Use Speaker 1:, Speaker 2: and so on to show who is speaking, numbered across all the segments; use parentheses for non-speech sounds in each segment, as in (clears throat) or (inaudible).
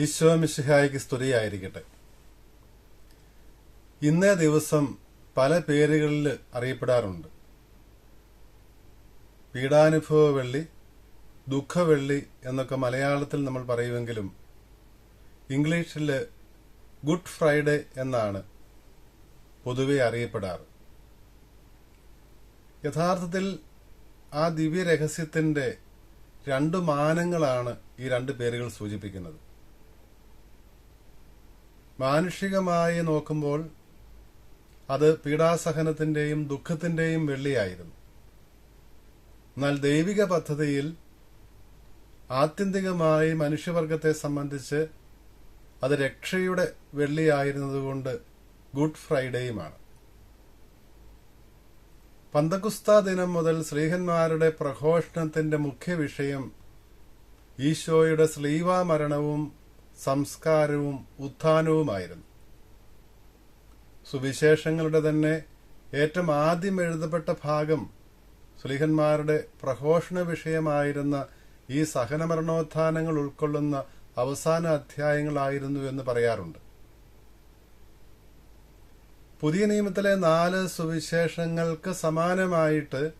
Speaker 1: ഈശോ മിശിഹായ്ക്ക് സ്തുതിയായിരിക്കട്ടെ. ഇന്നേ ദിവസം പല പേരുകളിൽ അറിയപ്പെടാറുണ്ട്. പീഡാനുഭവ വെള്ളി ദുഃഖവെള്ളി എന്നൊക്കെ മലയാളത്തിൽ നമ്മൾ പറയുമെങ്കിലും ഇംഗ്ലീഷിൽ ഗുഡ് ഫ്രൈഡേ എന്നാണ് പൊതുവെ അറിയപ്പെടാറ്. യഥാർത്ഥത്തിൽ ആ ദിവ്യ രഹസ്യത്തിന്റെ രണ്ട് മാനങ്ങളാണ് ഈ രണ്ട് പേരുകൾ സൂചിപ്പിക്കുന്നത്. മാനുഷികമായി നോക്കുമ്പോൾ അത് പീഡാസഹനത്തിന്റെയും ദുഃഖത്തിന്റെയും വെള്ളിയായിരുന്നു. എന്നാൽ ദൈവിക പദ്ധതിയിൽ ആത്യന്തികമായി മനുഷ്യവർഗത്തെ സംബന്ധിച്ച് അത് രക്ഷയുടെ വെള്ളിയായിരുന്നതുകൊണ്ട് ഗുഡ് ഫ്രൈഡേയുമാണ്. പന്തകുസ്ത ദിനം മുതൽ ശ്രീഹന്മാരുടെ പ്രഘോഷണത്തിന്റെ മുഖ്യ വിഷയം ഈശോയുടെ ശ്ലീവാമരണവും സംസ്കാരവും ഉത്ഥാനവുമായിരുന്നു. സുവിശേഷങ്ങളുടെ തന്നെ ഏറ്റവും ആദ്യം എഴുതപ്പെട്ട ഭാഗം സുലിഹന്മാരുടെ പ്രഘോഷണ വിഷയമായിരുന്ന ഈ സഹനമരണോത്ഥാനങ്ങൾ ഉൾക്കൊള്ളുന്ന അവസാന അധ്യായങ്ങളായിരുന്നു എന്ന് പറയാറുണ്ട്. പുതിയ നിയമത്തിലെ നാല് സുവിശേഷങ്ങൾക്ക് സമാനമായിട്ട്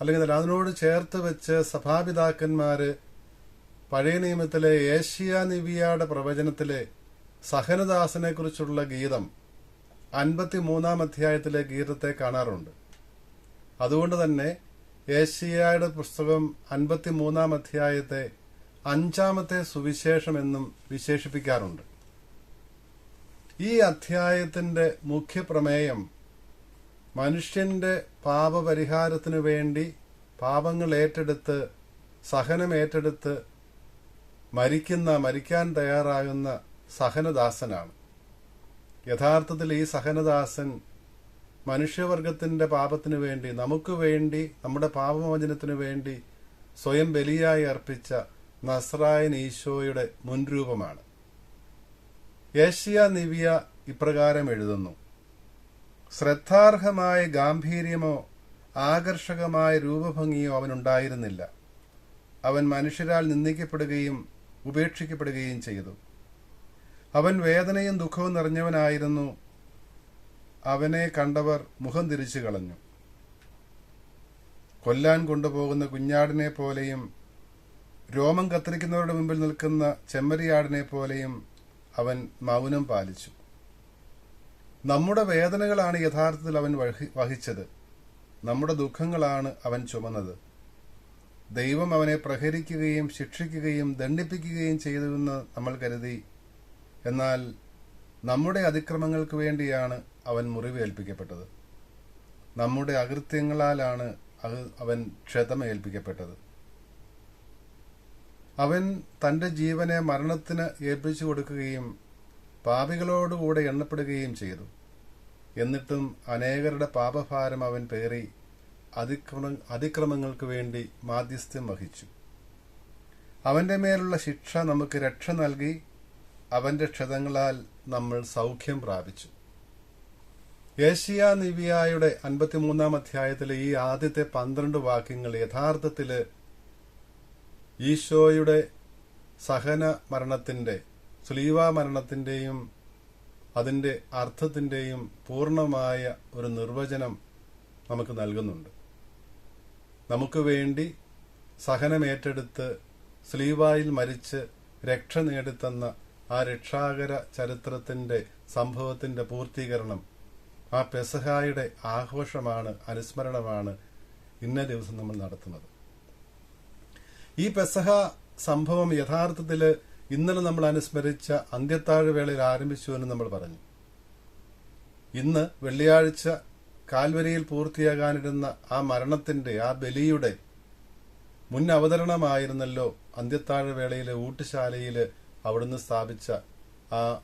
Speaker 1: അല്ലെങ്കിൽ അതിനോട് ചേർത്ത് വെച്ച് സഭാപിതാക്കന്മാര് പഴയ നിയമത്തിലെ ഏഷ്യ നിവിയാടെ പ്രവചനത്തിലെ സഹനദാസനെ കുറിച്ചുള്ള ഗീതം അൻപത്തിമൂന്നാം അധ്യായത്തിലെ ഗീതത്തെ കാണാറുണ്ട്. അതുകൊണ്ട് തന്നെ ഏഷ്യയുടെ പുസ്തകം അൻപത്തിമൂന്നാം അധ്യായത്തെ അഞ്ചാമത്തെ സുവിശേഷം എന്നും വിശേഷിപ്പിക്കാറുണ്ട്. ഈ അധ്യായത്തിന്റെ മുഖ്യപ്രമേയം മനുഷ്യന്റെ പാപപരിഹാരത്തിനു വേണ്ടി പാപങ്ങൾ ഏറ്റെടുത്ത് സഹനം ഏറ്റെടുത്ത് മരിക്കുന്ന മരിക്കാൻ തയ്യാറാകുന്ന സഹനദാസനാണ്. യഥാർത്ഥത്തിൽ ഈ സഹനദാസൻ മനുഷ്യവർഗത്തിന്റെ പാപത്തിനു വേണ്ടി നമുക്ക് വേണ്ടി നമ്മുടെ പാപമോചനത്തിനു വേണ്ടി സ്വയം ബലിയായി അർപ്പിച്ച നസ്രായൻ ഈശോയുടെ മുൻരൂപമാണ്. ഏഷ്യ നിവിയ ഇപ്രകാരം എഴുതുന്നു. ശ്രദ്ധാർഹമായ ഗാംഭീര്യമോ ആകർഷകമായ രൂപഭംഗിയോ അവനുണ്ടായിരുന്നില്ല. അവൻ മനുഷ്യരാൽ നിന്ദിക്കപ്പെടുകയും ഉപേക്ഷിക്കപ്പെടുകയും ചെയ്തു. അവൻ വേദനയും ദുഃഖവും നിറഞ്ഞവനായിരുന്നു. അവനെ കണ്ടവർ മുഖം തിരിച്ചു കളഞ്ഞു. കൊല്ലാൻ കൊണ്ടുപോകുന്ന കുഞ്ഞാടിനെ പോലെയും രോമം കത്തിരിക്കുന്നവരുടെ മുമ്പിൽ നിൽക്കുന്ന ചെമ്മരിയാടിനെ പോലെയും അവൻ മൗനം പാലിച്ചു. നമ്മുടെ വേദനകളാണ് യഥാർത്ഥത്തിൽ അവൻ വഹിച്ചത്. നമ്മുടെ ദുഃഖങ്ങളാണ് അവൻ ചുമന്നത്. ദൈവം അവനെ പ്രഹരിക്കുകയും ശിക്ഷിക്കുകയും ദണ്ഡിപ്പിക്കുകയും ചെയ്തുവെന്ന് നമ്മൾ കരുതി. എന്നാൽ നമ്മുടെ അതിക്രമങ്ങൾക്ക് വേണ്ടിയാണ് അവൻ മുറിവേൽപ്പിക്കപ്പെട്ടത്. നമ്മുടെ അകൃത്യങ്ങളാലാണ് അവൻ ക്ഷതമേൽപ്പിക്കപ്പെട്ടത്. അവൻ തന്റെ ജീവനെ മരണത്തിന് ഏൽപ്പിച്ചു കൊടുക്കുകയും പാപികളോടുകൂടെ എണ്ണപ്പെടുകയും ചെയ്തു. എന്നിട്ടും അനേകരുടെ പാപഭാരം അവൻ പേറി അതിക്രമ അതിക്രമങ്ങൾക്ക് വേണ്ടി മാധ്യസ്ഥ്യം വഹിച്ചു. അവന്റെ മേലുള്ള ശിക്ഷ നമുക്ക് രക്ഷ നൽകി അവന്റെ ക്ഷതങ്ങളാൽ നമ്മൾ സൗഖ്യം പ്രാപിച്ചു. ഏഷ്യ നിവിയായുടെ അൻപത്തിമൂന്നാം അധ്യായത്തിലെ ഈ ആദ്യത്തെ പന്ത്രണ്ട് വാക്യങ്ങൾ യഥാർത്ഥത്തിൽ ഈശോയുടെ സഹന മരണത്തിന്റെ സ്ലീവ മരണത്തിന്റെയും അതിന്റെ അർത്ഥത്തിന്റെയും പൂർണമായ ഒരു നിർവചനം നമുക്ക് നൽകുന്നുണ്ട്. നമുക്ക് വേണ്ടി സഹനമേറ്റെടുത്ത് സ്ലീവായിൽ മരിച്ച് രക്ഷ നേടിത്തന്ന ആ രക്ഷാകര ചരിത്രത്തിന്റെ സംഭവത്തിന്റെ പൂർത്തീകരണം ആ പെസഹായുടെ ആഘോഷമാണ് അനുസ്മരണമാണ് ഇന്ന ദിവസം നമ്മൾ നടത്തുന്നത്. ഈ പെസഹ സംഭവം യഥാർത്ഥത്തിൽ ഇന്നലെ നമ്മൾ അനുസ്മരിച്ച അന്ത്യത്താഴ് വേളയിൽ ആരംഭിച്ചു എന്ന് നമ്മൾ പറഞ്ഞു. ഇന്ന് വെള്ളിയാഴ്ച കാൽവരിയിൽ പൂർത്തിയാകാനിരുന്ന ആ മരണത്തിന്റെ ആ ബലിയുടെ മുൻ അവതരണമായിരുന്നല്ലോ അന്ത്യത്താഴവേളയിലെ ഊട്ടുശാലയിൽ അവിടുന്ന് സ്ഥാപിച്ച ആ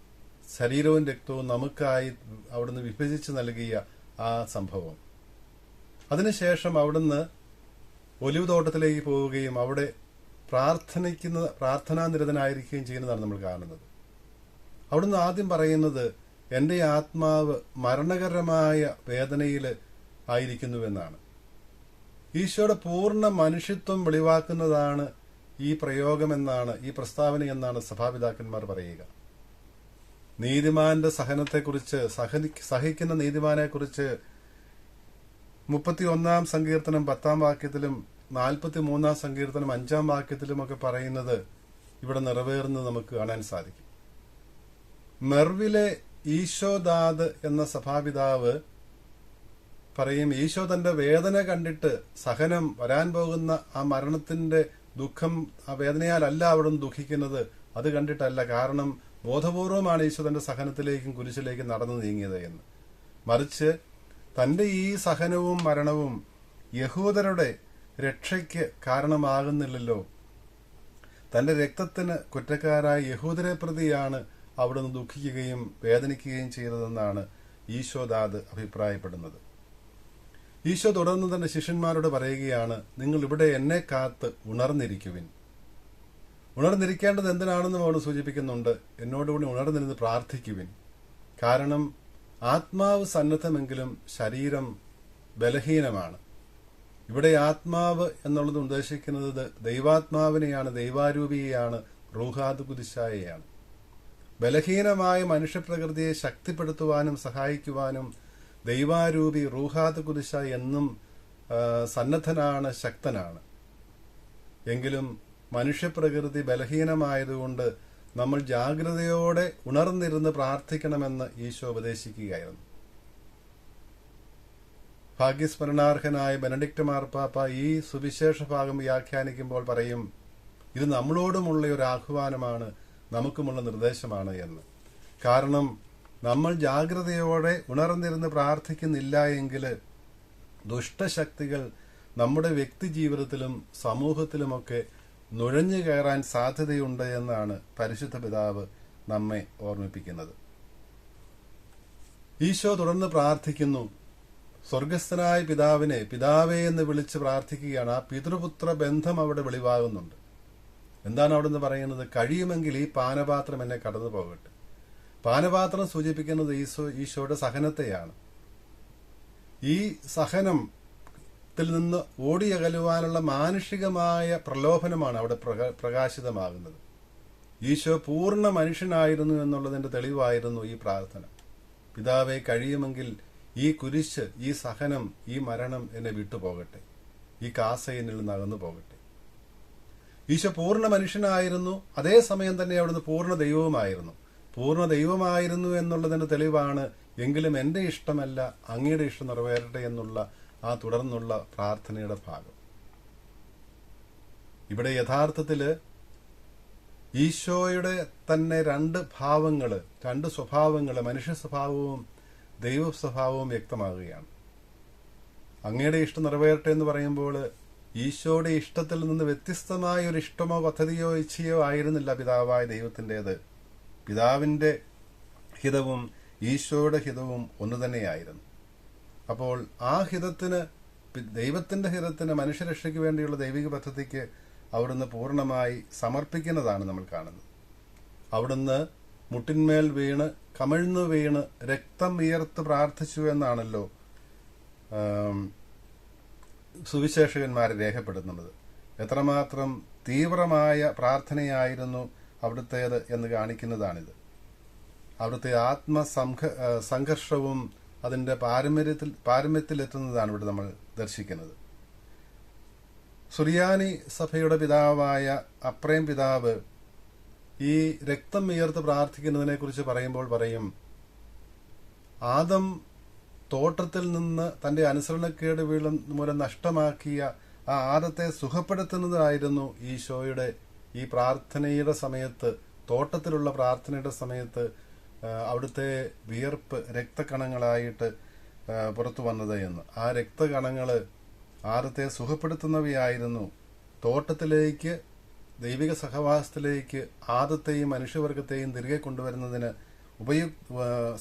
Speaker 1: ശരീരവും രക്തവും നമുക്കായി അവിടുന്ന് വിഭജിച്ച് നൽകിയ ആ സംഭവം. അതിനുശേഷം അവിടുന്ന് ഒലിവ് തോട്ടത്തിലേക്ക് പോവുകയും അവിടെ പ്രാർത്ഥനിക്കുന്ന പ്രാർത്ഥനാനിരതനായിരിക്കുകയും ചെയ്യുന്നതാണ് നമ്മൾ കാണുന്നത്. അവിടുന്ന് ആദ്യം പറയുന്നത് എന്റെ ആത്മാവ് മരണകരമായ വേദനയിൽ ആയിരിക്കുന്നുവെന്നാണ്. ഈശോയുടെ പൂർണ മനുഷ്യത്വം വെളിവാക്കുന്നതാണ് ഈ പ്രയോഗമെന്നാണ് ഈ പ്രസ്താവന എന്നാണ് സഭാപിതാക്കന്മാർ പറയുക. നീതിമാന്റെ സഹനത്തെക്കുറിച്ച് സഹനി- സഹിക്കുന്ന നീതിമാനെക്കുറിച്ച് മുപ്പത്തി ഒന്നാം സങ്കീർത്തനം പത്താം വാക്യത്തിലും നാൽപ്പത്തി മൂന്നാം സങ്കീർത്തനം അഞ്ചാം വാക്യത്തിലുമൊക്കെ പറയുന്നത് ഇവിടെ നിറവേറുന്നത് നമുക്ക് കാണാൻ സാധിക്കും. മെർവിലെ ഈശോദാദ് എന്ന സഭാപിതാവ് പറയും ഈശോ തന്റെ വേദന കണ്ടിട്ട് സഹനം വരാൻ പോകുന്ന ആ മരണത്തിന്റെ ദുഃഖം ആ വേദനയാലല്ല അവിടുന്ന് ദുഃഖിക്കുന്നത്. അത് കണ്ടിട്ടല്ല കാരണം ബോധപൂർവമാണ് ഈശോ തന്റെ സഹനത്തിലേക്കും കുരിശിലേക്കും നടന്നു നീങ്ങിയത് എന്ന്. മറിച്ച് തന്റെ ഈ സഹനവും മരണവും യഹൂദരുടെ രക്ഷയ്ക്ക് കാരണമാകുന്നില്ലല്ലോ. തന്റെ രക്തത്തിന് കുറ്റക്കാരായ യഹൂദരെ പ്രതിയാണ് അവിടുന്ന് ദുഃഖിക്കുകയും വേദനിക്കുകയും ചെയ്തതെന്നാണ് ഈശോദാദ് അഭിപ്രായപ്പെടുന്നത്. ഈശോ തുടർന്ന് തന്റെ ശിഷ്യന്മാരോട് പറയുകയാണ് നിങ്ങൾ ഇവിടെ എന്നെ കാത്ത് ഉണർന്നിരിക്കുവിൻ. ഉണർന്നിരിക്കേണ്ടത് എന്തിനാണെന്ന് അവൾ സൂചിപ്പിക്കുന്നുണ്ട് എന്നോടുകൂടി ഉണർന്നിരുന്ന് പ്രാർത്ഥിക്കുവിൻ. കാരണം ആത്മാവ് സന്നദ്ധമെങ്കിലും ശരീരം ബലഹീനമാണ്. ഇവിടെ ആത്മാവ് എന്നുള്ളത് ഉദ്ദേശിക്കുന്നത് ദൈവാത്മാവിനെയാണ് ദൈവാരൂപിയെയാണ് റൂഹാദ് കുതിശായയാണ് ബലഹീനമായ മനുഷ്യപ്രകൃതിയെ ശക്തിപ്പെടുത്തുവാനും സഹായിക്കുവാനും ദൈവാരൂപി റൂഹാത് കുരിശ എന്നും സന്നദ്ധനാണ് ശക്തനാണ്. എങ്കിലും മനുഷ്യപ്രകൃതി ബലഹീനമായതുകൊണ്ട് നമ്മൾ ജാഗ്രതയോടെ ഉണർന്നിരുന്ന് പ്രാർത്ഥിക്കണമെന്ന് ഈശോ ഉപദേശിക്കുകയായിരുന്നു. ഭാഗ്യസ്മരണാർഹനായ ബെനഡിക്ട് മാർപ്പാപ്പ ഈ സുവിശേഷ ഭാഗം വ്യാഖ്യാനിക്കുമ്പോൾ പറയും ഇത് നമ്മളോടുമുള്ള ഒരു ആഹ്വാനമാണ്. നമുക്കുമുള്ള നിർദ്ദേശമാണ് എന്ന്. കാരണം നമ്മൾ ജാഗ്രതയോടെ ഉണർന്നിരുന്ന് പ്രാർത്ഥിക്കുന്നില്ല എങ്കിൽ ദുഷ്ടശക്തികൾ നമ്മുടെ വ്യക്തി ജീവിതത്തിലും സമൂഹത്തിലുമൊക്കെ നുഴഞ്ഞു കയറാൻ സാധ്യതയുണ്ട് എന്നാണ് പരിശുദ്ധ പിതാവ് നമ്മെ ഓർമ്മിപ്പിക്കുന്നത്. ഈശോ തുടർന്ന് പ്രാർത്ഥിക്കുന്നു. സ്വർഗസ്ഥനായ പിതാവിനെ പിതാവേ എന്ന് വിളിച്ച് പ്രാർത്ഥിക്കുകയാണ്. ആ പിതൃപുത്ര ബന്ധം അവിടെ വെളിവാകുന്നുണ്ട്. എന്താണ് അവിടുന്ന് പറയുന്നത്? കഴിയുമെങ്കിൽ ഈ പാനപാത്രം എന്നെ കടന്നു പോകട്ടെ. പാനപാത്രം സൂചിപ്പിക്കുന്നത് ഈശോ ഈശോയുടെ സഹനത്തെയാണ്. ഈ സഹനത്തിൽ നിന്ന് ഓടിയകലുവാനുള്ള മാനുഷികമായ പ്രലോഭനമാണ് അവിടെ പ്രക- പ്രകാശിതമാകുന്നത്. ഈശോ പൂർണ മനുഷ്യനായിരുന്നു എന്നുള്ളതിന്റെ തെളിവായിരുന്നു ഈ പ്രാർത്ഥന. പിതാവെ കഴിയുമെങ്കിൽ ഈ കുരിശ് ഈ സഹനം ഈ മരണം എന്നെ വിട്ടുപോകട്ടെ. ഈ കാസയിനിൽ നിന്ന് അകന്നു പോകട്ടെ ഈശോ പൂർണ മനുഷ്യനായിരുന്നു. അതേസമയം തന്നെ അവിടുന്ന് പൂർണ ദൈവവുമായിരുന്നു. പൂർണ ദൈവമായിരുന്നു എന്നുള്ളതിന്റെ തെളിവാണ് എങ്കിലും എന്റെ ഇഷ്ടമല്ല അങ്ങയുടെ ഇഷ്ടം നിറവേറട്ടെ എന്നുള്ള ആ തുടർന്നുള്ള പ്രാർത്ഥനയുടെ ഭാഗം. ഇവിടെ യഥാർത്ഥത്തിൽ ഈശോയുടെ തന്നെ രണ്ട് ഭാവങ്ങൾ രണ്ട് സ്വഭാവങ്ങൾ മനുഷ്യ സ്വഭാവവും ദൈവ സ്വഭാവവും വ്യക്തമാകുകയാണ്. അങ്ങയുടെ ഇഷ്ടം നിറവേറട്ടെ എന്ന് പറയുമ്പോൾ ഈശോയുടെ ഇഷ്ടത്തിൽ നിന്ന് വ്യത്യസ്തമായ ഒരു ഇഷ്ടമോ പദ്ധതിയോ ഇച്ഛയോ ആയിരുന്നില്ല പിതാവായ ദൈവത്തിന്റെത്. പിതാവിന്റെ ഹിതവും ഈശോയുടെ ഹിതവും ഒന്നു തന്നെയായിരുന്നു. അപ്പോൾ ആ ഹിതത്തിന് ദൈവത്തിന്റെ ഹിതത്തിന് മനുഷ്യരക്ഷയ്ക്ക് വേണ്ടിയുള്ള ദൈവിക പദ്ധതിക്ക് അവിടുന്ന് പൂർണമായി സമർപ്പിക്കുന്നതാണ് നമ്മൾ കാണുന്നത്. അവിടുന്ന് മുട്ടിന്മേൽ വീണ് കമിഴ്ന്നു വീണ് രക്തം വിയർത്ത് പ്രാർത്ഥിച്ചു എന്നാണല്ലോ ആം, സുവിശേഷകന്മാരെ രേഖപ്പെടുത്തുന്നത്. എത്രമാത്രം തീവ്രമായ പ്രാർത്ഥനയായിരുന്നു അവിടുത്തേത് എന്ന് കാണിക്കുന്നതാണിത്. അവിടുത്തെ ആത്മസംഘ സംഘർഷവും അതിന്റെ പാരമ്പര്യത്തിൽ പാരമ്പര്യത്തിലെത്തുന്നതാണ് ഇവിടെ നമ്മൾ ദർശിക്കുന്നത്. സുറിയാനി സഭയുടെ പിതാവായ അപ്രേം പിതാവ് ഈ രക്തം ഉയർത്ത് പ്രാർത്ഥിക്കുന്നതിനെ കുറിച്ച് പറയുമ്പോൾ പറയും ആദം തോട്ടത്തിൽ നിന്ന് തന്റെ അനുസരണക്കേട് വീളം മൂലം നഷ്ടമാക്കിയ ആ ആദത്തെ സുഖപ്പെടുത്തുന്നതായിരുന്നു ഈശോയുടെ ഈ പ്രാർത്ഥനയുടെ സമയത്ത് തോട്ടത്തിലുള്ള പ്രാർത്ഥനയുടെ സമയത്ത് അവിടുത്തെ വിയർപ്പ് രക്തകണങ്ങളായിട്ട് പുറത്തു വന്നത് എന്ന്. ആ രക്തകണങ്ങൾ ആദത്തെ സുഖപ്പെടുത്തുന്നവയായിരുന്നു. തോട്ടത്തിലേക്ക് ദൈവിക സഹവാസത്തിലേക്ക് ആദത്തെയും മനുഷ്യവർഗത്തെയും തിരികെ കൊണ്ടുവരുന്നതിന് ഉപയു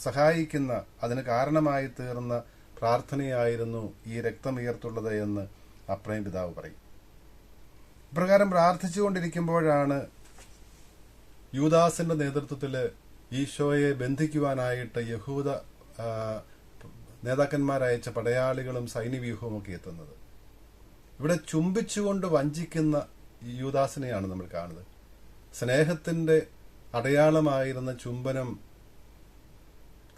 Speaker 1: സഹായിക്കുന്ന അതിന് കാരണമായി തീർന്ന പ്രാർത്ഥനയായിരുന്നു ഈ രക്തമുയർത്തുള്ളത് എന്ന് അപ്രയം പിതാവ് പറയും. ഇപ്രകാരം പ്രാർത്ഥിച്ചുകൊണ്ടിരിക്കുമ്പോഴാണ് യൂദാസിന്റെ നേതൃത്വത്തിൽ ഈശോയെ ബന്ധിക്കുവാനായിട്ട് യഹൂദ നേതാക്കന്മാരയച്ച പടയാളികളും സൈന്യവ്യൂഹവും ഒക്കെ എത്തുന്നത്. ഇവിടെ ചുംബിച്ചുകൊണ്ട് വഞ്ചിക്കുന്ന യൂദാസിനെയാണ് നമ്മൾ കാണുന്നത്. സ്നേഹത്തിന്റെ അടയാളമായിരുന്ന ചുംബനം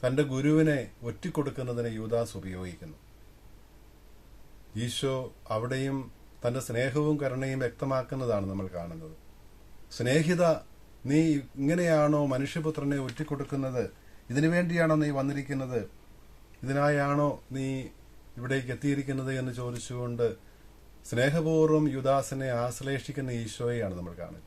Speaker 1: തന്റെ ഗുരുവിനെ ഒറ്റിക്കൊടുക്കുന്നതിന് യൂദാസ് ഉപയോഗിക്കുന്നു. ഈശോ അവിടെയും തന്റെ സ്നേഹവും കരുണയും വ്യക്തമാക്കുന്നതാണ് നമ്മൾ കാണുന്നത്. സ്നേഹിത നീ ഇങ്ങനെയാണോ മനുഷ്യപുത്രനെ ഒറ്റിക്കൊടുക്കുന്നത്? ഇതിനു വേണ്ടിയാണോ നീ വന്നിരിക്കുന്നത്? ഇതിനായാണോ നീ ഇവിടേക്ക് എത്തിയിരിക്കുന്നത് എന്ന് ചോദിച്ചുകൊണ്ട് സ്നേഹപൂർവം യുദാസിനെ ആശ്ലേഷിക്കുന്ന ഈശോയെയാണ് നമ്മൾ കാണുന്നത്.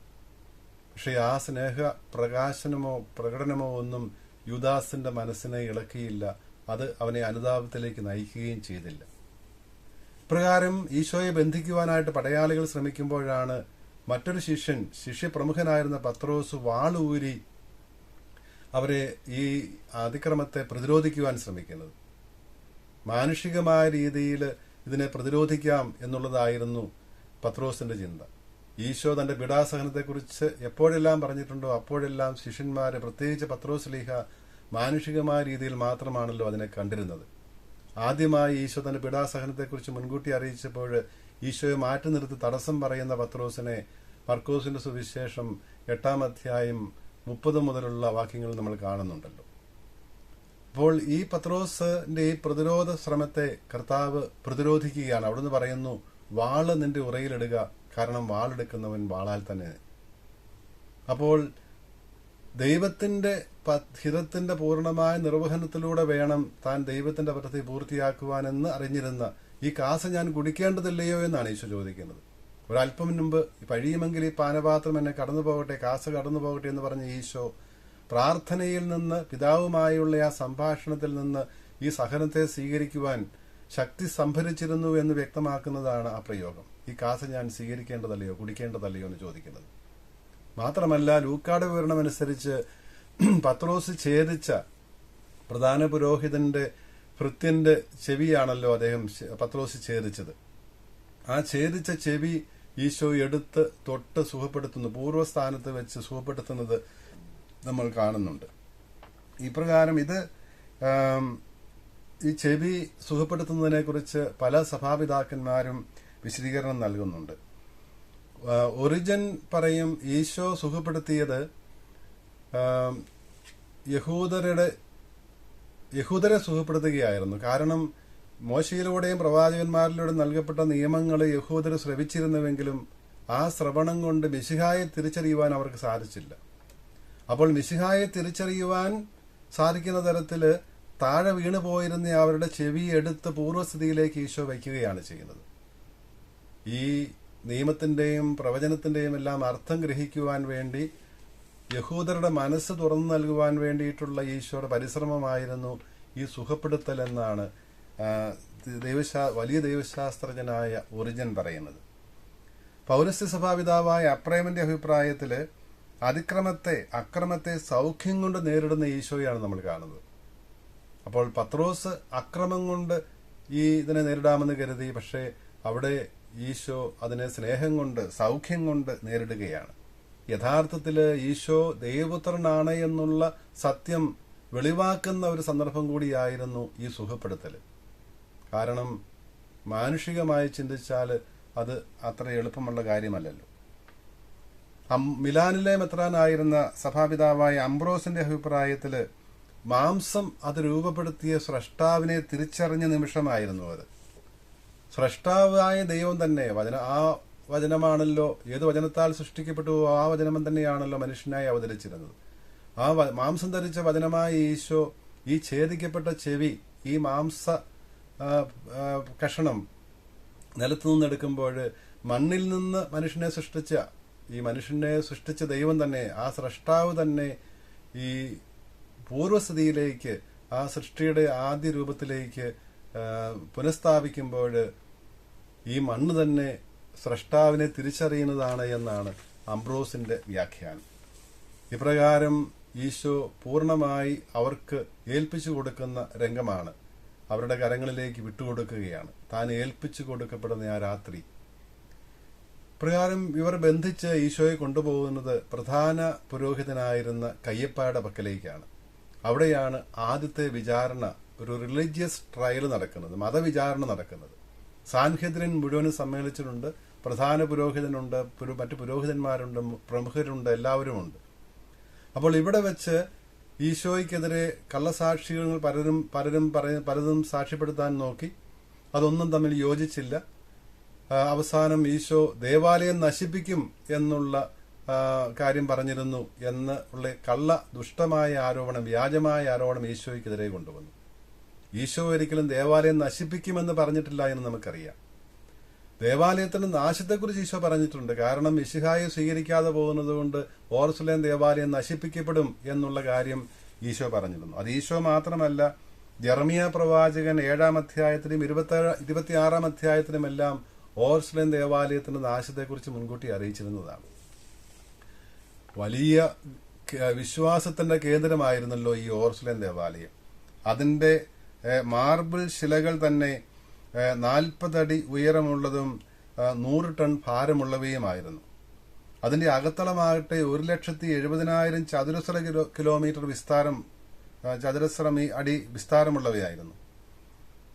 Speaker 1: പക്ഷേ ആ സ്നേഹ പ്രകാശനമോ പ്രകടനമോ ഒന്നും യുദാസിന്റെ മനസ്സിനെ ഇളക്കിയില്ല. അത് അവനെ അനുതാപത്തിലേക്ക് നയിക്കുകയും ചെയ്തില്ല. ഇപ്രകാരം ഈശോയെ ബന്ധിക്കുവാനായിട്ട് പടയാളികൾ ശ്രമിക്കുമ്പോഴാണ് മറ്റൊരു ശിഷ്യൻ ശിഷ്യപ്രമുഖനായിരുന്ന പത്രോസ് വാളൂരി അവരെ ഈ അതിക്രമത്തെ പ്രതിരോധിക്കുവാൻ ശ്രമിക്കുന്നത്. മാനുഷികമായ രീതിയിൽ ഇതിനെ പ്രതിരോധിക്കാം എന്നുള്ളതായിരുന്നു പത്രോസിന്റെ ചിന്ത. ഈശോ തന്റെ പീഡാസഹനത്തെക്കുറിച്ച് എപ്പോഴെല്ലാം പറഞ്ഞിട്ടുണ്ടോ അപ്പോഴെല്ലാം ശിഷ്യന്മാരെ പ്രത്യേകിച്ച് പത്രോസ് ലീഹ മാനുഷികമായ രീതിയിൽ മാത്രമാണല്ലോ അതിനെ കണ്ടിരുന്നത്. ആദ്യമായി ഈശോ തന്റെ പീഡാസഹനത്തെക്കുറിച്ച് മുൻകൂട്ടി അറിയിച്ചപ്പോൾ ഈശോയെ മാറ്റി നിർത്തി തടസ്സം പറയുന്ന പത്രോസിനെ മർക്കോസിന്റെ സുവിശേഷം എട്ടാം അധ്യായം മുപ്പത് മുതലുള്ള വാക്യങ്ങൾ നമ്മൾ കാണുന്നുണ്ടല്ലോ. അപ്പോൾ ഈ പത്രോസിന്റെ ഈ പ്രതിരോധ ശ്രമത്തെ കർത്താവ് പ്രതിരോധിക്കുകയാണ്. അവിടുന്ന് പറയുന്നു വാൾ നിന്റെ ഉറയിലിടുക. കാരണം വാളെടുക്കുന്നവൻ വാളാൽ തന്നെ. അപ്പോൾ ദൈവത്തിന്റെ ഹിതത്തിന്റെ പൂർണമായ നിർവഹണത്തിലൂടെ വേണം താൻ ദൈവത്തിന്റെ പദ്ധതി പൂർത്തിയാക്കുവാനെന്ന് അറിഞ്ഞിരുന്ന ഈ കാസ ഞാൻ കുടിക്കേണ്ടതില്ലയോ എന്നാണ് ഈശോ ചോദിക്കുന്നത്. ഒരല്പം മുൻപ് കഴിയുമെങ്കിൽ ഈ പാനപാത്രം എന്നെ കടന്നു പോകട്ടെ കാസ കടന്നു പോകട്ടെ എന്ന് പറഞ്ഞ ഈശോ പ്രാർത്ഥനയിൽ നിന്ന് പിതാവുമായുള്ള ആ സംഭാഷണത്തിൽ നിന്ന് ഈ സഹനത്തെ സ്വീകരിക്കുവാൻ ശക്തി സംഭരിച്ചിരുന്നു എന്ന് വ്യക്തമാക്കുന്നതാണ് ആ പ്രയോഗം. ഈ കാസ ഞാൻ സ്വീകരിക്കേണ്ടതല്ലയോ കുടിക്കേണ്ടതല്ലയോ എന്ന് ചോദിക്കുന്നത്. മാത്രമല്ല ലൂക്കാട് വിവരണമനുസരിച്ച് (clears throat) പത്രോസ് ഛേദിച്ച പ്രധാന പുരോഹിതന്റെ ഭൃത്യന്റെ ചെവിയാണല്ലോ അദ്ദേഹം പത്രോസ് ഛേദിച്ചത്. ആ ഛേദിച്ച ചെവി ഈശോ എടുത്ത് തൊട്ട് സുഖപ്പെടുത്തുന്നു. പൂർവസ്ഥാനത്ത് വെച്ച് സുഖപ്പെടുത്തുന്നത് നമ്മൾ കാണുന്നുണ്ട്. ഇപ്രകാരം ഇത് ഈ ചെവി സുഖപ്പെടുത്തുന്നതിനെക്കുറിച്ച് പല സഭാപിതാക്കന്മാരും വിശദീകരണം നൽകുന്നുണ്ട്. ഒറിജൻ പറയും ഈശോ സുഖപ്പെടുത്തിയത് യഹൂദരുടെ യഹൂദരെ സുഖപ്പെടുത്തുകയായിരുന്നു. കാരണം മോശയിലൂടെയും പ്രവാചകന്മാരിലൂടെ നൽകപ്പെട്ട നിയമങ്ങൾ യഹൂദർ ശ്രവിച്ചിരുന്നുവെങ്കിലും ആ ശ്രവണം കൊണ്ട് മിശിഹായെ തിരിച്ചറിയുവാൻ അവർക്ക് സാധിച്ചില്ല. അപ്പോൾ മിശിഹായെ തിരിച്ചറിയുവാൻ സാധിക്കുന്ന തരത്തിൽ താഴെ വീണു പോയിരുന്ന അവരുടെ ചെവി എടുത്ത് പൂർവസ്ഥിതിയിലേക്ക് ഈശോ വയ്ക്കുകയാണ് ചെയ്യുന്നത്. ഈ നിയമത്തിന്റെയും പ്രവചനത്തിന്റെയും എല്ലാം അർത്ഥം ഗ്രഹിക്കുവാൻ വേണ്ടി യഹൂദരുടെ മനസ്സ് തുറന്നു നൽകുവാൻ വേണ്ടിയിട്ടുള്ള ഈശോയുടെ പരിശ്രമമായിരുന്നു ഈ സുഖപ്പെടുത്തൽ എന്നാണ് ദൈവശാ വലിയ ദൈവശാസ്ത്രജ്ഞനായ ഒറിജിൻ പറയുന്നത്. പൗരസ്ത്യ സഭാപിതാവായ അപ്രേമന്റെ അഭിപ്രായത്തിൽ അതിക്രമത്തെ അക്രമത്തെ സൗഖ്യം കൊണ്ട് നേരിടുന്ന ഈശോയാണ് നമ്മൾ കാണുന്നത്. അപ്പോൾ പത്രോസ് അക്രമം കൊണ്ട് ഈ ഇതിനെ നേരിടാമെന്ന് കരുതി പക്ഷേ അവിടെ ഈശോ അതിനെ സ്നേഹം കൊണ്ട് സൗഖ്യം കൊണ്ട് നേരിടുകയാണ്. യഥാർത്ഥത്തിൽ ഈശോ ദൈവപുത്രനാണ് എന്നുള്ള സത്യം വെളിവാക്കുന്ന ഒരു സന്ദർഭം കൂടിയായിരുന്നു ഈ സുഖപ്പെടുത്തൽ കാരണം മാനുഷികമായി ചിന്തിച്ചാൽ അത് അത്ര എളുപ്പമുള്ള കാര്യമല്ലല്ലോ. മിലാനിലെ മെത്രാനായിരുന്ന സഭാപിതാവായ അംബ്രോസിന്റെ അഭിപ്രായത്തിൽ മാംസം അത് രൂപപ്പെടുത്തിയ സ്രഷ്ടാവിനെ തിരിച്ചറിഞ്ഞ നിമിഷമായിരുന്നു അത്. സ്രഷ്ടാവായ ദൈവം തന്നെ. വചന ആ വചനമാണല്ലോ. ഏത് വചനത്താൽ സൃഷ്ടിക്കപ്പെട്ടു ആ വചനം തന്നെയാണല്ലോ മനുഷ്യനായി അവതരിച്ചിരുന്നത്. ആ മാംസം ധരിച്ച വചനമായ ഈശോ ഈ ഛേദിക്കപ്പെട്ട ചെവി ഈ മാംസ കഷണം നിലത്തു നിന്നെടുക്കുമ്പോൾ മണ്ണിൽ നിന്ന് മനുഷ്യനെ സൃഷ്ടിച്ച ഈ മനുഷ്യനെ സൃഷ്ടിച്ച ദൈവം തന്നെ ആ സൃഷ്ടാവ് തന്നെ ഈ പൂർവസ്ഥിതിയിലേക്ക് ആ സൃഷ്ടിയുടെ ആദ്യ രൂപത്തിലേക്ക് പുനഃസ്ഥാപിക്കുമ്പോൾ ഈ മണ്ണ് തന്നെ സ്രഷ്ടാവിനെ തിരിച്ചറിയുന്നതാണ് എന്നാണ് അംബ്രോസിന്റെ വ്യാഖ്യാനം. ഇപ്രകാരം ഈശോ പൂർണമായി അവർക്ക് ഏൽപ്പിച്ചു കൊടുക്കുന്ന രംഗമാണ്. അവരുടെ കരങ്ങളിലേക്ക് വിട്ടുകൊടുക്കുകയാണ്. താൻ ഏൽപ്പിച്ചു കൊടുക്കപ്പെടുന്ന ആ രാത്രി. പ്രകാരം ഇവർ ബന്ധിച്ച് ഈശോയെ കൊണ്ടുപോകുന്നത് പ്രധാന പുരോഹിതനായിരുന്ന കയ്യപ്പായുടെ പക്കലേക്കാണ്. അവിടെയാണ് ആദ്യത്തെ വിചാരണ ഒരു റിലീജിയസ് ട്രയൽ നടക്കുന്നത് മതവിചാരണ നടക്കുന്നത്. സാൻഹെദ്രൻ മുഴുവനും സമ്മേളിച്ചിട്ടുണ്ട് പ്രധാന പുരോഹിതനുണ്ട് പുരു- മറ്റു പുരോഹിതന്മാരുണ്ട് പ്രമുഖരുണ്ട് എല്ലാവരുമുണ്ട്. അപ്പോൾ ഇവിടെ വെച്ച് ഈശോയ്ക്കെതിരെ കള്ളസാക്ഷികൾ പലരും പലരും പലതും സാക്ഷ്യപ്പെടുത്താൻ നോക്കി. അതൊന്നും തമ്മിൽ യോജിച്ചില്ല. അവസാനം ഈശോ ദേവാലയം നശിപ്പിക്കും എന്നുള്ള കാര്യം പറഞ്ഞിരുന്നു എന്ന് ഉള്ള കള്ള ദുഷ്ടമായ ആരോപണം വ്യാജമായ ആരോപണം ഈശോയ്ക്കെതിരെ കൊണ്ടുവന്നു. ഈശോ ഒരിക്കലും ദേവാലയം നശിപ്പിക്കുമെന്ന് പറഞ്ഞിട്ടില്ല എന്ന് നമുക്കറിയാം. ദേവാലയത്തിന്റെ നാശത്തെക്കുറിച്ച് ഈശോ പറഞ്ഞിട്ടുണ്ട്. കാരണം ഇഷിഹായെ സ്വീകരിക്കാതെ പോകുന്നത് കൊണ്ട് ഓർസുലേം ദേവാലയം നശിപ്പിക്കപ്പെടും എന്നുള്ള കാര്യം ഈശോ പറഞ്ഞിരുന്നു. അത് ഈശോ മാത്രമല്ല ജർമിയ പ്രവാചകൻ ഏഴാം അധ്യായത്തിലും ഇരുപത്തിയാറാം അധ്യായത്തിലുമെല്ലാം ഓർസുലേം ദേവാലയത്തിന്റെ നാശത്തെക്കുറിച്ച് മുൻകൂട്ടി അറിയിച്ചിരുന്നതാണ്. വലിയ വിശ്വാസത്തിന്റെ കേന്ദ്രമായിരുന്നല്ലോ ഈ ഓർസുലേം ദേവാലയം. അതിന്റെ മാർബിൾ ശിലകൾ തന്നെ നാൽപ്പതടി ഉയരമുള്ളതും നൂറ് ടൺ ഭാരമുള്ളവയുമായിരുന്നു. അതിന്റെ അകത്തളമാകട്ടെ ഒരു ലക്ഷത്തി എഴുപതിനായിരം ചതുരശ്ര കിലോ കിലോമീറ്റർ വിസ്താരം ചതുരശ്ര അടി വിസ്താരമുള്ളവയായിരുന്നു.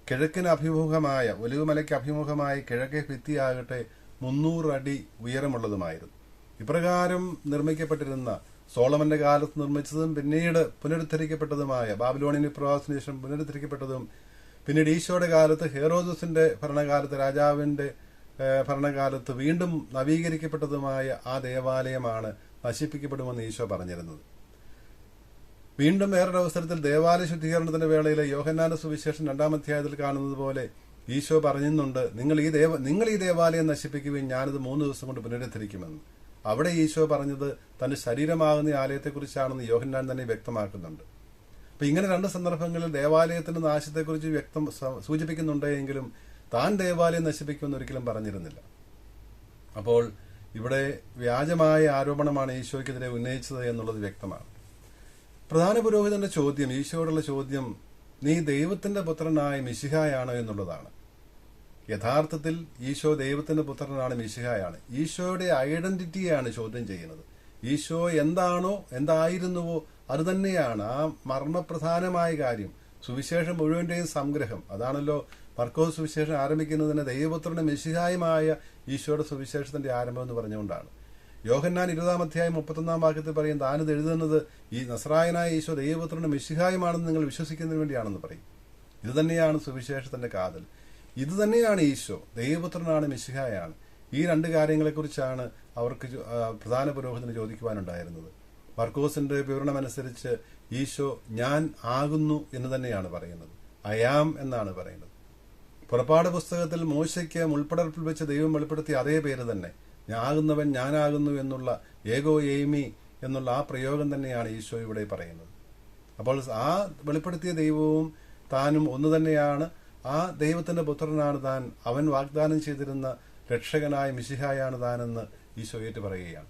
Speaker 1: കിഴക്കിന് അഭിമുഖമായ ഒലിവുമലയ്ക്ക് അഭിമുഖമായ കിഴക്കേ ഭിത്തിയാകട്ടെ മുന്നൂറ് അടി ഉയരമുള്ളതുമായിരുന്നു. ഇപ്രകാരം നിർമ്മിക്കപ്പെട്ടിരുന്ന സോളമന്റെ കാലത്ത് നിർമ്മിച്ചതും പിന്നീട് പുനരുദ്ധരിക്കപ്പെട്ടതുമായ ബാബിലോണിയൻ പ്രവാസത്തിന് ശേഷം പുനരുദ്ധരിക്കപ്പെട്ടതും പിന്നീട് ഈശോയുടെ കാലത്ത് ഹെറോദസിന്റെ ഭരണകാലത്ത് രാജാവിന്റെ ഭരണകാലത്ത് വീണ്ടും നവീകരിക്കപ്പെട്ടതുമായ ആ ദേവാലയമാണ് നശിപ്പിക്കപ്പെടുമെന്ന് ഈശോ പറഞ്ഞിരുന്നത്. വീണ്ടും വേറൊരു അവസരത്തിൽ ദേവാലയ ശുദ്ധീകരണത്തിന്റെ വേളയിലെ യോഹന്നാന സുവിശേഷം രണ്ടാം അധ്യായത്തിൽ കാണുന്നത് പോലെ ഈശോ പറയുന്നുണ്ട് നിങ്ങൾ ഈ ദേവ നിങ്ങൾ ഈ ദേവാലയം നശിപ്പിക്കുകയും ഞാനിത് മൂന്ന് ദിവസം കൊണ്ട് പുനരുദ്ധരിക്കുമെന്ന്. അവിടെ ഈശോ പറഞ്ഞത് തന്റെ ശരീരമാകുന്ന ആലയത്തെക്കുറിച്ചാണെന്ന് യോഹന്നാൻ തന്നെ വ്യക്തമാക്കുന്നുണ്ട്. അപ്പൊ ഇങ്ങനെ രണ്ട് സന്ദർഭങ്ങളിൽ ദേവാലയത്തിന്റെ നാശത്തെക്കുറിച്ച് വ്യക്തം സൂചിപ്പിക്കുന്നുണ്ടെങ്കിലും താൻ ദേവാലയം നശിപ്പിക്കുമെന്ന് ഒരിക്കലും പറഞ്ഞിരുന്നില്ല. അപ്പോൾ ഇവിടെ വ്യാജമായ ആരോപണമാണ് ഈശോയ്ക്കെതിരെ ഉന്നയിച്ചത് എന്നുള്ളത് വ്യക്തമാണ്. പ്രധാന പുരോഹിതന്റെ ചോദ്യം ഈശോയോടുള്ള ചോദ്യം നീ ദൈവത്തിന്റെ പുത്രനായ മിശിഹായാണോ എന്നുള്ളതാണ്. യഥാർത്ഥത്തിൽ ഈശോ ദൈവത്തിന്റെ പുത്രനാണ് മിശിഹായാണ്. ഈശോയുടെ ഐഡന്റിറ്റിയാണ് ചോദ്യം ചെയ്യുന്നത്. ഈശോ എന്താണോ എന്തായിരുന്നുവോ അത് തന്നെയാണ് ആ മർമ്മപ്രധാനമായ കാര്യം. സുവിശേഷം മുഴുവന്റെയും സംഗ്രഹം. അതാണല്ലോ മർക്കോസ് സുവിശേഷം ആരംഭിക്കുന്നതിന് ദൈവപുത്രന്റെ മിശിഹായുമായ ഈശോയുടെ സുവിശേഷത്തിന്റെ ആരംഭം എന്ന് പറഞ്ഞുകൊണ്ടാണ്. യോഹന്നാൻ ഇരുപതാം അധ്യായം മുപ്പത്തൊന്നാം വാക്യത്തിൽ പറയും താനിത് എഴുതുന്നത് ഈ നസ്രായനായ ഈശോ ദൈവപുത്രന്റെ മിശിഹായുമാണെന്ന് നിങ്ങൾ വിശ്വസിക്കുന്നതിന് വേണ്ടിയാണെന്ന് പറയും. ഇത് തന്നെയാണ് സുവിശേഷത്തിന്റെ കാതൽ. ഇത് തന്നെയാണ് ഈശോ. ദൈവപുത്രനാണ് മിശിഹായാണ്. ഈ രണ്ട് കാര്യങ്ങളെക്കുറിച്ചാണ് അവർക്ക് പ്രധാന പുരോഹിതന് ചോദിക്കുവാനുണ്ടായിരുന്നത്. മർക്കോസിന്റെ വിവരണമനുസരിച്ച് ഈശോ ഞാൻ ആകുന്നു എന്ന് തന്നെയാണ് പറയുന്നത്. അയാം എന്നാണ് പറയുന്നത്. പുറപ്പാട് പുസ്തകത്തിൽ മോശയ്ക്ക് മുൾപ്പടർപ്പിൽ വെച്ച് ദൈവം വെളിപ്പെടുത്തിയ അതേ പേര് തന്നെ. ഞാകുന്നവൻ ഞാനാകുന്നു എന്നുള്ള ഏകോ എയ്മി എന്നുള്ള ആ പ്രയോഗം തന്നെയാണ് ഈശോ ഇവിടെ പറയുന്നത്. അപ്പോൾ ആ വെളിപ്പെടുത്തിയ ദൈവവും താനും ഒന്ന് തന്നെയാണ്. ആ ദൈവത്തിന്റെ പുത്രനാണ് താൻ. അവൻ വാഗ്ദാനം ചെയ്തിരുന്ന രക്ഷകനായ മിശിഹായാണ് താനെന്ന് ഈശോ ഏറ്റു പറയുകയാണ്.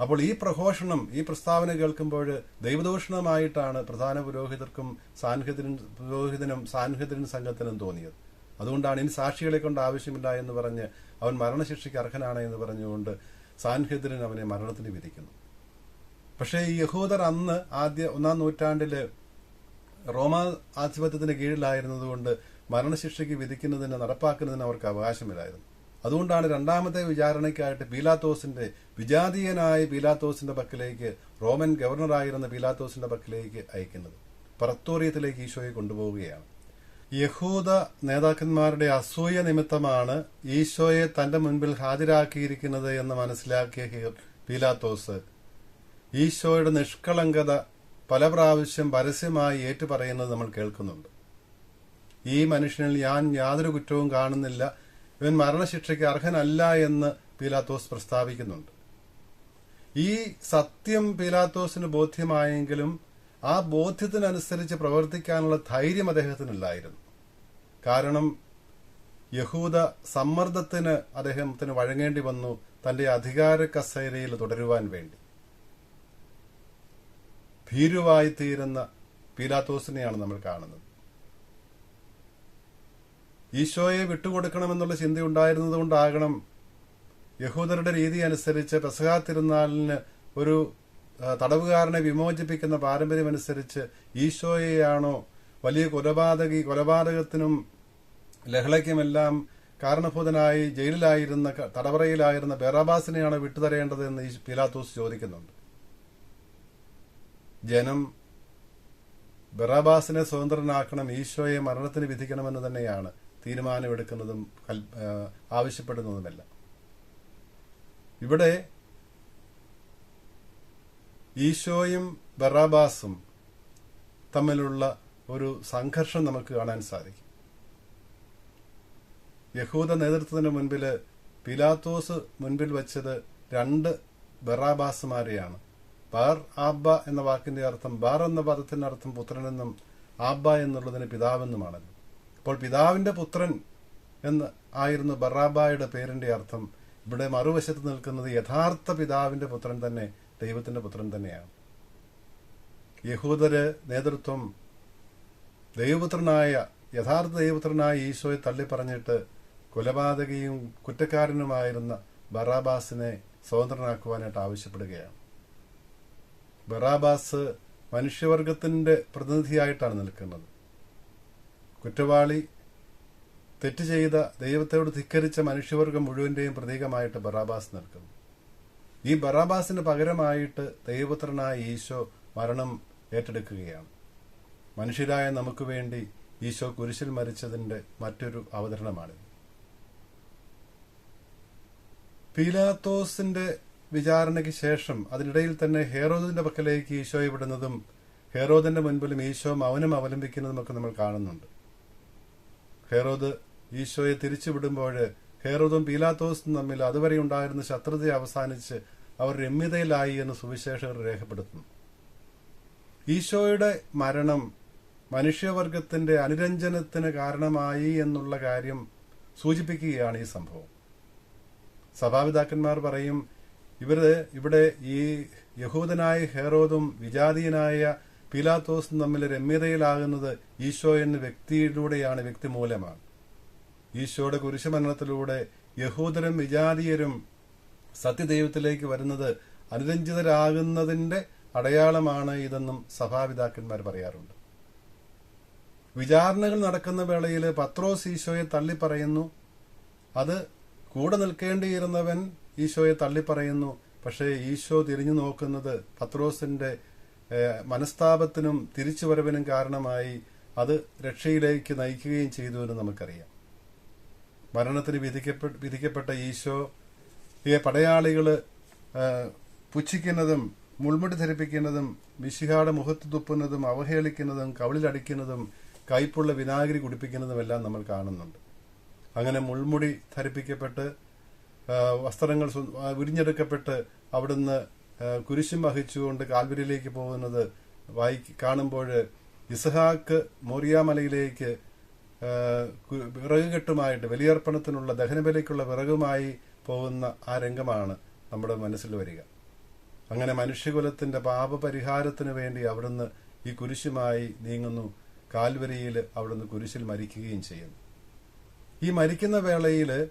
Speaker 1: അപ്പോൾ ഈ പ്രഘോഷണം ഈ പ്രസ്താവന കേൾക്കുമ്പോൾ ദൈവദൂഷണമായിട്ടാണ് പ്രധാന പുരോഹിതർക്കും സാൻഹൃദിനും പുരോഹിതനും സാൻഹൃദിനും സംഘത്തിനും തോന്നിയത്. അതുകൊണ്ടാണ് ഇനി സാക്ഷികളെ കൊണ്ട് ആവശ്യമില്ല എന്ന് പറഞ്ഞ് അവൻ മരണശിക്ഷയ്ക്ക് അർഹനാണ് എന്ന് പറഞ്ഞുകൊണ്ട് സാൻഹിദ്രൻ അവനെ മരണത്തിന് വിധിക്കുന്നു. പക്ഷേ ഈ യഹൂദർ അന്ന് ആദ്യ ഒന്നാം നൂറ്റാണ്ടിൽ റോമാ ആധിപത്യത്തിന് കീഴിലായിരുന്നതുകൊണ്ട് മരണശിക്ഷയ്ക്ക് വിധിക്കുന്നതിന് നടപ്പാക്കുന്നതിന് അവർക്ക് അവകാശമില്ലായിരുന്നു. അതുകൊണ്ടാണ് രണ്ടാമത്തെ വിചാരണയ്ക്കായിട്ട് പീലാത്തോസിന്റെ വിജാതീയനായ പീലാത്തോസിന്റെ പക്കലേക്ക് റോമൻ ഗവർണറായിരുന്ന പീലാത്തോസിന്റെ പക്കലേക്ക് അയക്കുന്നത്. പറത്തോറിയത്തിലേക്ക് ഈശോയെ കൊണ്ടുപോവുകയാണ്. യഹൂദ നേതാക്കന്മാരുടെ അസൂയ നിമിത്തമാണ് ഈശോയെ തന്റെ മുൻപിൽ ഹാജരാക്കിയിരിക്കുന്നത് എന്ന് മനസ്സിലാക്കിയ പീലാത്തോസ് ഈശോയുടെ നിഷ്കളങ്കത പല പ്രാവശ്യം പരസ്യമായി ഏറ്റുപറയുന്നത് നമ്മൾ കേൾക്കുന്നുണ്ട്. ഈ മനുഷ്യനിൽ ഞാൻ യാതൊരു കുറ്റവും കാണുന്നില്ല. ഇവൻ മരണശിക്ഷയ്ക്ക് അർഹനല്ല എന്ന് പീലാത്തോസ് പ്രസ്താവിക്കുന്നുണ്ട്. ഈ സത്യം പീലാത്തോസിന് ബോധ്യമായെങ്കിലും ആ ബോധ്യത്തിനനുസരിച്ച് പ്രവർത്തിക്കാനുള്ള ധൈര്യം അദ്ദേഹത്തിനില്ലായിരുന്നു കാരണം യഹൂദ സമ്മർദ്ദത്തിന് അദ്ദേഹത്തിന് വഴങ്ങേണ്ടി വന്നു തന്റെ അധികാര കസേരയിൽ തുടരുവാൻ വേണ്ടി. ഭീരുവായി തീരുന്ന പീലാത്തോസിനെയാണ് നമ്മൾ കാണുന്നത്. ഈശോയെ വിട്ടുകൊടുക്കണമെന്നുള്ള ചിന്തയുണ്ടായിരുന്നതുകൊണ്ടാകണം യഹൂദരുടെ രീതി അനുസരിച്ച് പെസഹാ തിരുനാളിന് ഒരു തടവുകാരനെ വിമോചിപ്പിക്കുന്ന പാരമ്പര്യമനുസരിച്ച് ഈശോയെയാണോ വലിയ കൊലപാതകി കൊലപാതകത്തിനും ലഹളയ്ക്കുമെല്ലാം കാരണഭൂതനായി ജയിലിലായിരുന്ന തടവറയിലായിരുന്ന ബെറാബാസിനെയാണ് വിട്ടുതരേണ്ടത് എന്ന് ഈ പിലാത്തോസ് ചോദിക്കുന്നുണ്ട്. ജനം ബെറാബാസിനെ സ്വതന്ത്രനാക്കണം ഈശോയെ മരണത്തിന് വിധിക്കണമെന്ന് തന്നെയാണ്. തീരുമാനമെടുക്കുന്നതും ആവശ്യപ്പെടുന്നതുമല്ല. ഇവിടെ ഈശോയും ബറാബാസും തമ്മിലുള്ള ഒരു സംഘർഷം നമുക്ക് കാണാൻ സാധിക്കും. യഹൂദ നേതൃത്വത്തിന് മുൻപിൽ പിലാത്തോസ് മുൻപിൽ വച്ചത് രണ്ട് ബറാബാസുമാരെയാണ്. ബാർ ആബ്ബ എന്ന വാക്കിന്റെ അർത്ഥം ബാർ എന്ന പദത്തിന്റെ അർത്ഥം പുത്രനെന്നും ആബ്ബ എന്നുള്ളതിന് പിതാവെന്നുമാണല്ലോ. അപ്പോൾ പിതാവിന്റെ പുത്രൻ എന്ന് ആയിരുന്നു ബറാബായുടെ പേരിന്റെ അർത്ഥം. ഇവിടെ മറുവശത്ത് നിൽക്കുന്നത് യഥാർത്ഥ പിതാവിന്റെ പുത്രൻ തന്നെ ദൈവത്തിന്റെ പുത്രൻ തന്നെയാണ്. യഹൂദര് നേതൃത്വം ദൈവപുത്രനായ യഥാർത്ഥ ദൈവപുത്രനായ ഈശോയെ തള്ളിപ്പറഞ്ഞിട്ട് കൊലപാതകയും കുറ്റക്കാരനുമായിരുന്ന ബറാബാസിനെ സ്വതന്ത്രനാക്കുവാനായിട്ട് ആവശ്യപ്പെടുകയാണ്. ബറാബാസ് മനുഷ്യവർഗത്തിന്റെ പ്രതിനിധിയായിട്ടാണ് നിൽക്കുന്നത്. കുറ്റവാളി തെറ്റ് ചെയ്ത ദൈവത്തോട് ധിക്കരിച്ച മനുഷ്യവർഗം മുഴുവന്റെയും പ്രതീകമായിട്ട് ബറാബാസ് നിൽക്കുന്നു. ഈ ബറാബാസിന് പകരമായിട്ട് ദൈവപുത്രനായ ഈശോ മരണം ഏറ്റെടുക്കുകയാണ്. മനുഷ്യരായ നമുക്ക് വേണ്ടി ഈശോ കുരിശിൽ മരിച്ചതിന്റെ മറ്റൊരു അവതരണമാണിത് പീലാത്തോസിന്റെ വിചാരണയ്ക്ക് ശേഷം അതിനിടയിൽ തന്നെ ഹേറോദിന്റെ പക്കലേക്ക് ഈശോയെ വിടുന്നതും ഹേറോദിന്റെ മുൻപിലും ഈശോ മൗനം അവലംബിക്കുന്നതുമൊക്കെ നമ്മൾ കാണുന്നുണ്ട്. ഹേറോദ് ഈശോയെ തിരിച്ചുവിടുമ്പോൾ ഹേറോദും പീലാത്തോസും തമ്മിൽ അതുവരെ ഉണ്ടായിരുന്ന ശത്രുത അവസാനിച്ച് അവർ രമ്യതയിലായി എന്ന് സുവിശേഷകർ രേഖപ്പെടുത്തുന്നു. ഈശോയുടെ മരണം മനുഷ്യവർഗത്തിന്റെ അനുരഞ്ജനത്തിന് കാരണമായി എന്നുള്ള കാര്യം സൂചിപ്പിക്കുകയാണ് ഈ സംഭവം. സഭാപിതാക്കന്മാർ പറയും ഇവർ ഇവിടെ ഈ യഹൂദനായ ഹെറോദും വിജാതീയനായ പീലാത്തോസും തമ്മിൽ രമ്യതയിലാകുന്നത് ഈശോ എന്ന വ്യക്തിയിലൂടെയാണ് വ്യക്തി മൂലമാണ് ഈശോയുടെ കുരിശുമരണത്തിലൂടെ യഹൂദരും വിജാതീയരും സത്യദൈവത്തിലേക്ക് വരുന്നത് അനുരഞ്ജിതരാകുന്നതിന്റെ അടയാളമാണ് ഇതെന്നും സഭാപിതാക്കന്മാർ പറയാറുണ്ട്. വിചാരണകൾ നടക്കുന്ന വേളയിൽ പത്രോസ് ഈശോയെ തള്ളിപ്പറയുന്നു. അത് കൂടെ നിൽക്കേണ്ടിയിരുന്നവൻ ഈശോയെ തള്ളിപ്പറയുന്നു. പക്ഷേ ഈശോ തിരിഞ്ഞു നോക്കുന്നത് പത്രോസിന്റെ മനസ്താപത്തിനും തിരിച്ചുവരവിനും കാരണമായി അത് രക്ഷയിലേക്ക് നയിക്കുകയും ചെയ്തു എന്ന് നമുക്കറിയാം. മരണത്തിന് വിധിക്കപ്പെട്ട വിധിക്കപ്പെട്ട ഈശോ ഈ പടയാളികൾ പുച്ഛിക്കുന്നതും മുൾമുടി ധരിപ്പിക്കുന്നതും മിശിഹാടെ മുഖത്ത് തുപ്പുന്നതും അവഹേളിക്കുന്നതും കവിളിലടിക്കുന്നതും കയ്പുള്ള വിനാഗിരി കുടിപ്പിക്കുന്നതുമെല്ലാം നമ്മൾ കാണുന്നുണ്ട്. അങ്ങനെ മുൾമുടി ധരിപ്പിക്കപ്പെട്ട് വസ്ത്രങ്ങൾ വിരിഞ്ഞെടുക്കപ്പെട്ട് അവിടുന്ന് കുരിശും വഹിച്ചുകൊണ്ട് കാൽവരിയിലേക്ക് പോകുന്നത് വായി കാണുമ്പോൾ ഇസഹാക്ക് മോറിയാമലയിലേക്ക് വിറകുകെട്ടുമായിട്ട് ബലിയർപ്പണത്തിനുള്ള ദഹനബലിക്കുള്ള വിറകുമായി പോകുന്ന ആ രംഗമാണ് നമ്മുടെ മനസ്സിൽ വരിക. അങ്ങനെ മനുഷ്യകുലത്തിന്റെ പാപപരിഹാരത്തിന് വേണ്ടി അവിടുന്ന് ഈ കുരിശുമായി നീങ്ങുന്നു. കാൽവരിയിൽ അവിടുന്ന് കുരിശിൽ മരിക്കുകയും ചെയ്യുന്നു. ഈ മരിക്കുന്ന വേളയിൽ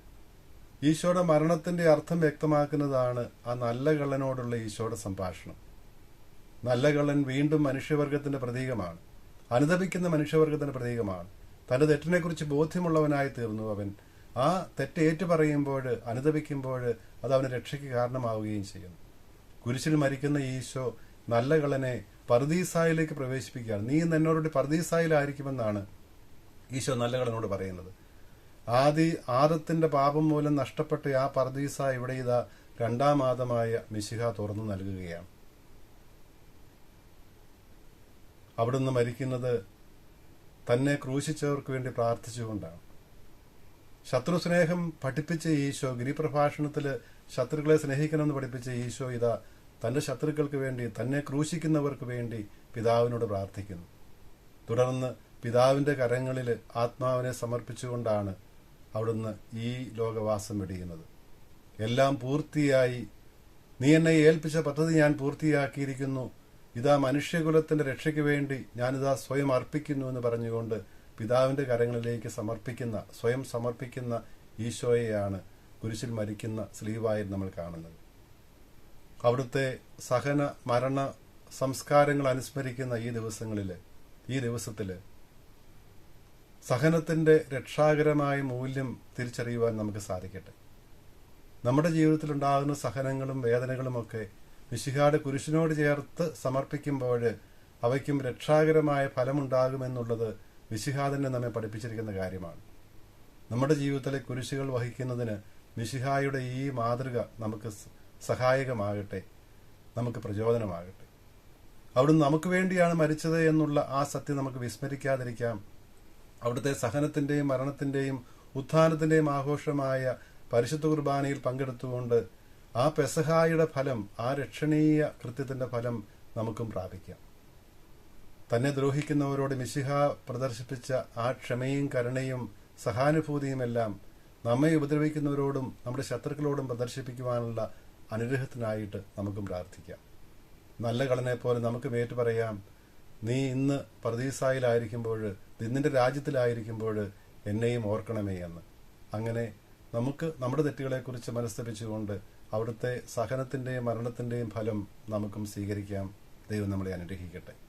Speaker 1: ഈശോയുടെ മരണത്തിന്റെ അർത്ഥം വ്യക്തമാക്കുന്നതാണ് ആ നല്ല കള്ളനോടുള്ള ഈശോയുടെ സംഭാഷണം. നല്ല കള്ളൻ വീണ്ടും മനുഷ്യവർഗത്തിന്റെ പ്രതീകമാണ്. അനുദപിക്കുന്ന മനുഷ്യവർഗത്തിന്റെ പ്രതീകമാണ്. തന്റെ തെറ്റിനെക്കുറിച്ച് ബോധ്യമുള്ളവനായി തീർന്നു അവൻ. ആ തെറ്റ് ഏറ്റുപറയുമ്പോൾ അനുദപിക്കുമ്പോൾ അത് അവനെ രക്ഷയ്ക്ക് കാരണമാവുകയും ചെയ്യുന്നു. കുരിശിൽ മരിക്കുന്ന ഈശോ നല്ല കള്ളനെ പർദീസായിലേക്ക് പ്രവേശിപ്പിക്കുകയാണ്. നീ ഇന്ന് പർദീസായിലായിരിക്കുമെന്നാണ് ഈശോ നല്ല കള്ളനോട് പറയുന്നത്. ആദി ആദത്തിന്റെ പാപം മൂലം നഷ്ടപ്പെട്ട ആ പർദീസ ഇവിടെ ഇതാ രണ്ടാം ആദമായ മിശിഹ തുറന്നു നൽകുകയാണ്. അവിടുന്ന് മരിക്കുന്നത് തന്നെ ക്രൂശിച്ചവർക്ക് വേണ്ടി പ്രാർത്ഥിച്ചുകൊണ്ടാണ്. ശത്രുസ്നേഹം പഠിപ്പിച്ച ഈശോ ഗിരിപ്രഭാഷണത്തിൽ ശത്രുക്കളെ സ്നേഹിക്കണമെന്ന് പഠിപ്പിച്ച ഈശോ ഇതാ തന്റെ ശത്രുക്കൾക്ക് വേണ്ടി തന്നെ ക്രൂശിക്കുന്നവർക്ക് വേണ്ടി പിതാവിനോട് പ്രാർത്ഥിക്കുന്നു. തുടർന്ന് പിതാവിന്റെ കരങ്ങളിൽ ആത്മാവിനെ സമർപ്പിച്ചുകൊണ്ടാണ് അവിടുന്ന് ഈ ലോകവാസം വെടിയുന്നത്. എല്ലാം പൂർത്തിയായി. നീ എന്നെ ഏൽപ്പിച്ച പദ്ധതി ഞാൻ പൂർത്തിയാക്കിയിരിക്കുന്നു. ഇതാ മനുഷ്യകുലത്തിന്റെ രക്ഷയ്ക്ക് വേണ്ടി ഞാനിതാ സ്വയം അർപ്പിക്കുന്നു എന്ന് പറഞ്ഞുകൊണ്ട് പിതാവിന്റെ കരങ്ങളിലേക്ക് സമർപ്പിക്കുന്ന സ്വയം സമർപ്പിക്കുന്ന ഈശോയെയാണ് കുരിശിൽ മരിക്കുന്ന സ്ലീവായി നമ്മൾ കാണുന്നത്. അവിടുത്തെ സഹന മരണ സംസ്കാരങ്ങൾ അനുസ്മരിക്കുന്ന ഈ ദിവസങ്ങളിൽ ഈ ദിവസത്തിൽ സഹനത്തിന്റെ രക്ഷാകരമായ മൂല്യം തിരിച്ചറിയുവാൻ നമുക്ക് സാധിക്കട്ടെ. നമ്മുടെ ജീവിതത്തിൽ ഉണ്ടാകുന്ന സഹനങ്ങളും വേദനകളുമൊക്കെ മിശിഹാട് കുരിശിനോട് ചേർത്ത് സമർപ്പിക്കുമ്പോൾ അവയ്ക്കും രക്ഷാകരമായ ഫലമുണ്ടാകുമെന്നുള്ളത് മിശിഹാദന്നെ നമ്മെ പഠിപ്പിച്ചിരിക്കുന്ന കാര്യമാണ്. നമ്മുടെ ജീവിതത്തിലെ കുരിശുകൾ വഹിക്കുന്നതിന് മിശിഹായുടെ ഈ മാതൃക നമുക്ക് സഹായകമാകട്ടെ. നമുക്ക് പ്രചോദനമാകട്ടെ. അവിടുന്ന് നമുക്ക് വേണ്ടിയാണ് മരിച്ചത് എന്നുള്ള ആ സത്യം നമുക്ക് വിസ്മരിക്കാതിരിക്കാം. അവിടുത്തെ സഹനത്തിന്റെയും മരണത്തിന്റെയും ഉത്ഥാനത്തിന്റെയും ആഘോഷമായ പരിശുദ്ധ കുർബാനയിൽ പങ്കെടുത്തുകൊണ്ട് ആ പെസഹായുടെ ഫലം ആ രക്ഷണീയ കൃത്യത്തിന്റെ ഫലം നമുക്കും പ്രാപിക്കാം. തന്നെ ദ്രോഹിക്കുന്നവരോട് മിശിഹ പ്രദർശിപ്പിച്ച ആ ക്ഷമയും കരുണയും സഹാനുഭൂതിയുമെല്ലാം നമ്മെ ഉപദ്രവിക്കുന്നവരോടും നമ്മുടെ ശത്രുക്കളോടും പ്രദർശിപ്പിക്കുവാനുള്ള അനുഗ്രഹത്തിനായിട്ട് നമുക്കും പ്രാർത്ഥിക്കാം. നല്ല കളനെ പോലെ നമുക്ക് ഏറ്റു പറയാം നീ ഇന്ന് പ്രതീസായിലായിരിക്കുമ്പോൾ നിന്നിന്റെ രാജ്യത്തിലായിരിക്കുമ്പോൾ എന്നെയും ഓർക്കണമേ എന്ന്. അങ്ങനെ നമുക്ക് നമ്മുടെ തെറ്റുകളെക്കുറിച്ച് മനസ്തപിച്ചുകൊണ്ട് അവിടുത്തെ സഹനത്തിന്റെയും മരണത്തിന്റെയും ഫലം നമുക്കും സ്വീകരിക്കാം. ദൈവം നമ്മളെ അനുഗ്രഹിക്കട്ടെ.